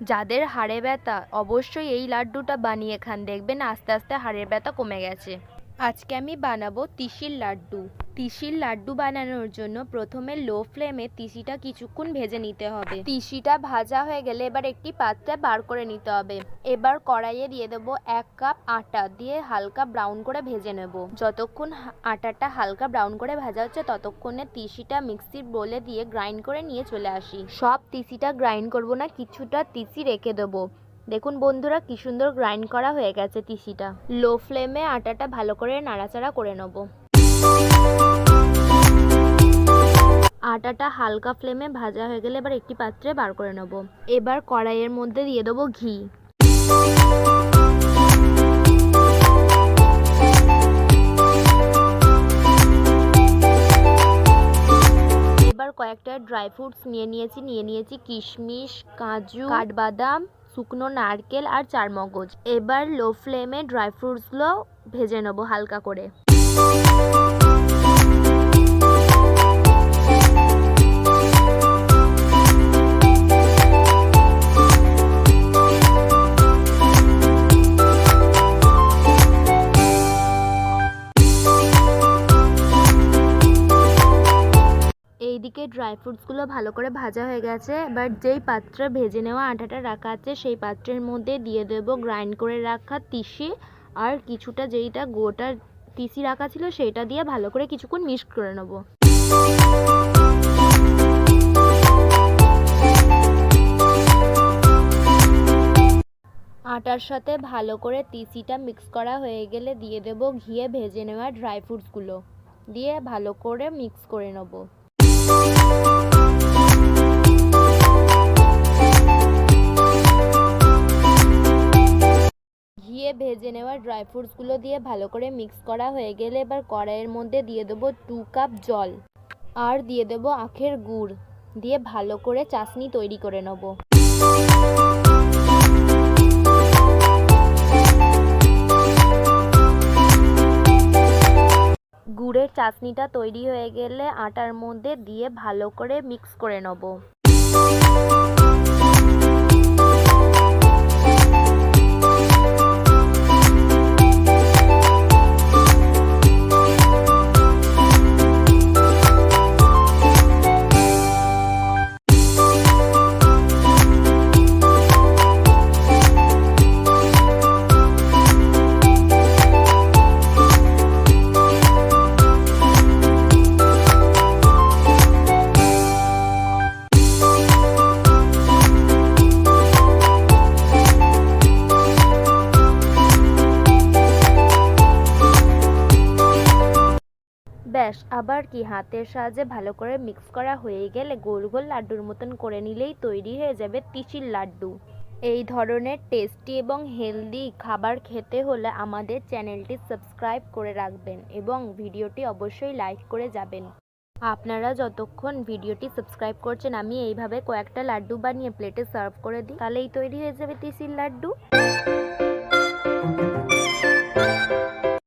যাদের হাড়ে ব্যথা, অবশ্যই এই লাড্ডুটা বানিয়ে খান। দেখবেন আস্তে আস্তে হাড়ের ব্যথা কমে গেছে। আজকে আমি বানাবো তিসির লাড্ডু। তিসির লাড্ডু বানানোর জন্য প্রথমে লো ফ্লেমে তিসিটা কিছুক্ষণ ভেজে নিতে হবে। তিসিটা ভাজা হয়ে গেলে এবার একটি পাত্রে বার করে নিতে হবে। এবার কড়াইয়ে দিয়ে দেবো এক কাপ আটা, দিয়ে হালকা ব্রাউন করে ভেজে নেব। যতক্ষণ আটাটা হালকা ব্রাউন করে ভাজা হচ্ছে, ততক্ষণে তিসিটা মিক্সির বলে দিয়ে গ্রাইন্ড করে নিয়ে চলে আসি। সব তিসিটা গ্রাইন্ড করব না, কিছুটা তিসি রেখে দেবো। দেখুন বন্ধুরা, কি সুন্দর গ্রাইন্ড করা হয়ে গেছে তিসিটা। লো ফ্লেমে আটাটা ভালো করে নাড়াচাড়া করে নেব। আটাটা হালকা ফ্লেমে ভাজা হয়ে গেলে এবার একটি পাত্রে বার করে নেব। এবার কড়াইয়ের মধ্যে দিয়ে দেবো ঘি। এবার কয়েকটা ড্রাই ফ্রুটস নিয়ে নিয়েছি নিয়ে নিয়েছি কিশমিশ, কাজু, কাঠবাদাম, শুকনো নারকেল আর চারমগজ। এবার লো ফ্লেমে ড্রাই ফ্রুটসগুলো ভেজে নেব হালকা করে। এইদিকে ড্রাই ফ্রুটসগুলো ভালো করে ভাজা হয়ে গেছে। এবার যেই পাত্রে ভেজে নেওয়া আটাটা রাখা আছে, সেই পাত্রের মধ্যে দিয়ে দেবো গ্রাইন্ড করে রাখা তিসি। আর কিছুটা যেইটা গোটা তিসি রাখা ছিল সেটা দিয়ে ভালো করে কিছুক্ষণ মিক্স করে নেব। আটার সাথে ভালো করে তিসিটা মিক্স করা হয়ে গেলে দিয়ে দেব ঘিয়ে ভেজে নেওয়া ড্রাই ফ্রুটসগুলো দিয়ে ভালো করে মিক্স করে নেব। ভেজে নেওয়া ড্রাই ফ্রুটসগুলো দিয়ে ভালো করে মিক্স করা হয়ে গেলে এবার কড়াইয়ের মধ্যে দিয়ে দেবো টু কাপ জল আর দিয়ে দেবো আখের গুড় দিয়ে ভালো করে চাশনি তৈরি করে নেব। গুড়ের চাশনিটা তৈরি হয়ে গেলে আটার মধ্যে দিয়ে ভালো করে মিক্স করে নেব। ব্যাস, আবার কি? হাতের সাহায্যে ভালো করে মিক্স করা হয়ে গেলে গোল গোল লাড্ডুর মতন করে নিলেই তৈরি হয়ে যাবে তিসির লাড্ডু। এই ধরনের টেস্টি এবং হেলদি খাবার খেতে হলে আমাদের চ্যানেলটি সাবস্ক্রাইব করে রাখবেন এবং ভিডিওটি অবশ্যই লাইক করে যাবেন। আপনারা যতক্ষণ ভিডিওটি সাবস্ক্রাইব করছেন, আমি এইভাবে কয়েকটা লাড্ডু বানিয়ে প্লেটে সার্ভ করে দিই, তাহলেই তৈরি হয়ে যাবে তিসির লাড্ডু।